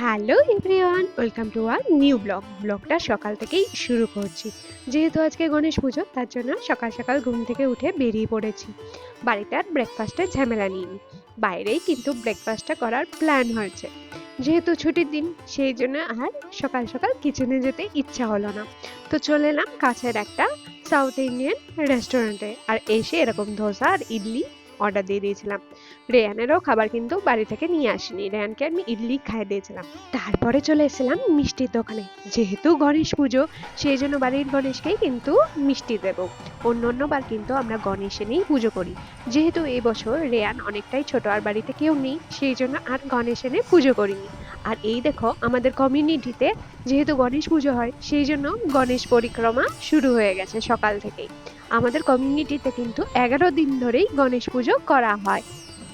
Hello everyone, welcome to our new blog. ব্লগটা সকাল থেকেই শুরু করছি। যেহেতু আজকে গণেশ পুজো, তার জন্য সকাল সকাল ঘুম থেকে উঠে বেরিয়ে পড়েছি। বাড়িতে আর ব্রেকফাস্টের ঝামেলা নিইনি বাইরেই কিন্তু ব্রেকফাস্টটা করার প্ল্যান হয়েছে। যেহেতু ছুটির দিন, সেই জন্য আর সকাল সকাল কিচেনে যেতে ইচ্ছা হলো না। তো চলে এলাম কাছের একটা সাউথ ইন্ডিয়ান রেস্টুরেন্টে আর এসে এরকম ধোসা আর ইডলি অর্ডার দিয়ে দিয়েছিলাম। রেয়ানেরও খাবার কিন্তু বাড়ি থেকে নিয়ে আসিনি। রেয়ানকে আমি ইডলি খাইয়ে দিয়েছিলাম। তারপরে চলে এসেছিলাম মিষ্টির দোকানে। যেহেতু গণেশ পুজো, সেই জন্য বাড়ির গণেশকেই কিন্তু মিষ্টি দেবো। অন্য অন্য বার কিন্তু আমরা গণেশ এনেই পুজো করি। যেহেতু এই বছর রেয়ান অনেকটাই ছোট আর বাড়িতে কেউ নেই, সেই জন্য আর গণেশ এনে পুজো করিনি। আর এই দেখো, আমাদের কমিউনিটিতে যেহেতু গণেশ পুজো হয়, সেই জন্য গণেশ পরিক্রমা শুরু হয়ে গেছে সকাল থেকেই। আমাদের কমিউনিটিতে কিন্তু এগারো দিন ধরেই গণেশ পুজো করা হয়।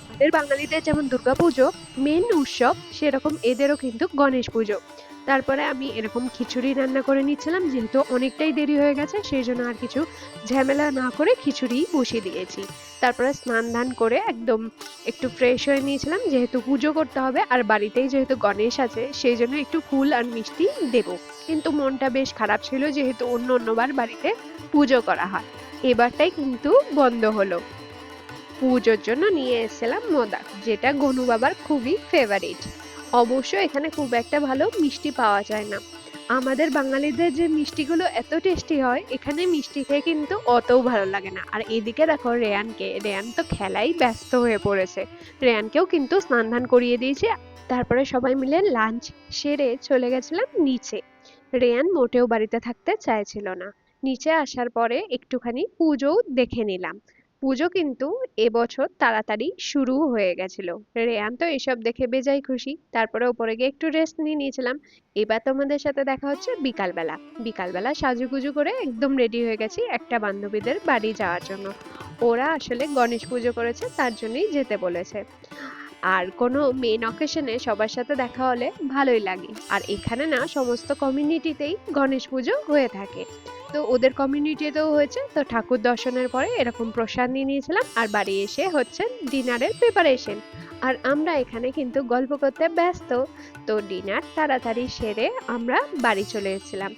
আমাদের বাঙালিদের যেমন দুর্গাপুজো মেন উৎসব, সেরকম এদেরও কিন্তু গণেশ পুজো। তারপরে আমি এরকম খিচুড়ি রান্না করে নিচ্ছিলাম, যেহেতু অনেকটাই দেরি হয়ে গেছে সেই জন্য আর কিছু ঝামেলা না করে খিচুড়ি বসিয়ে দিয়েছি। তারপরে স্নান ধান করে একদম একটু ফ্রেশ হয়ে নিয়েছিলাম, যেহেতু পুজো করতে হবে, আর বাড়িতেই যেহেতু গণেশ আছে সেই জন্য একটু ফুল আর মিষ্টি দেব। কিন্তু মনটা বেশ খারাপ ছিল, যেহেতু অন্য অন্যবার বাড়িতে পুজো করা হয়। এবারটাই কিন্তু বন্ধ হলো। পুজোর জন্য নিয়ে এসেছিলাম মোদক যেটা গনু বাবার খুবই ফেভারিট অবশ্য এখানে খুব একটা ভালো মিষ্টি পাওয়া যায় না। আমাদের বাঙালিদের যে মিষ্টিগুলো এত টেস্টি হয়, এখানে মিষ্টি খেয়ে কিন্তু অতও ভালো লাগে না। আর এদিকে দেখো রেয়ানকে, রেয়ান তো খেলাই ব্যস্ত হয়ে পড়েছে। রেয়ানকেও কিন্তু স্নান ধান করিয়ে দিয়েছে। তারপরে সবাই মিলে লাঞ্চ সেরে চলে গেছিলাম নিচে। রেয়ান মোটেও বাড়িতে থাকতে চাইছিল না। নিচে আসার পরে একটুখানি পুজো দেখে নিলাম। পুজো কিন্তু এবছর তাড়াতাড়ি শুরু হয়ে গেছিল। রেয়ান তো এসব দেখে বেজায় খুশি। তারপরে উপরে গিয়ে একটু রেস্ট নিয়ে নিয়েছিলাম। এবার তোমাদের সাথে দেখা হচ্ছে বিকালবেলা। বিকালবেলা সাজুগুজু করে একদম রেডি হয়ে গেছি একটা বান্ধবীদের বাড়ি যাওয়ার জন্য। ওরা আসলে গণেশ পুজো করেছে, তার জন্যই যেতে বলেছে। আর কোনো মেন অকেশনে সবার সাথে দেখা হলে ভালোই লাগে। আর এখানে না, সমস্ত কমিউনিটিতেই গণেশ পুজো হয়ে থাকে। তো ওদের কমিউনিটিতেও হয়েছে। তো ঠাকুর দর্শনের পরে এরকম প্রসাদ নিয়ে নিয়েছিলাম। আর বাড়ি এসে হচ্ছে ডিনারের প্রিপারেশন আর আমরা এখানে কিন্তু গল্প করতে ব্যস্ত। তো ডিনার তাড়াতাড়ি সেরে আমরা বাড়ি চলে এসেছিলাম।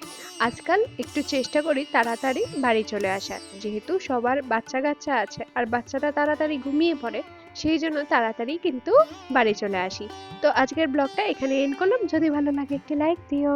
আজকাল একটু চেষ্টা করি তাড়াতাড়ি বাড়ি চলে আসার। যেহেতু সবার বাচ্চা কাচ্চা আছে আর বাচ্চাটা তাড়াতাড়ি ঘুমিয়ে পড়ে, সেই জন্য তাড়াতাড়ি কিন্তু বাড়ি চলে আসি। তো আজকের ব্লগটা এখানে এন্ড করলাম। যদি ভালো লাগে একটি লাইক দিও।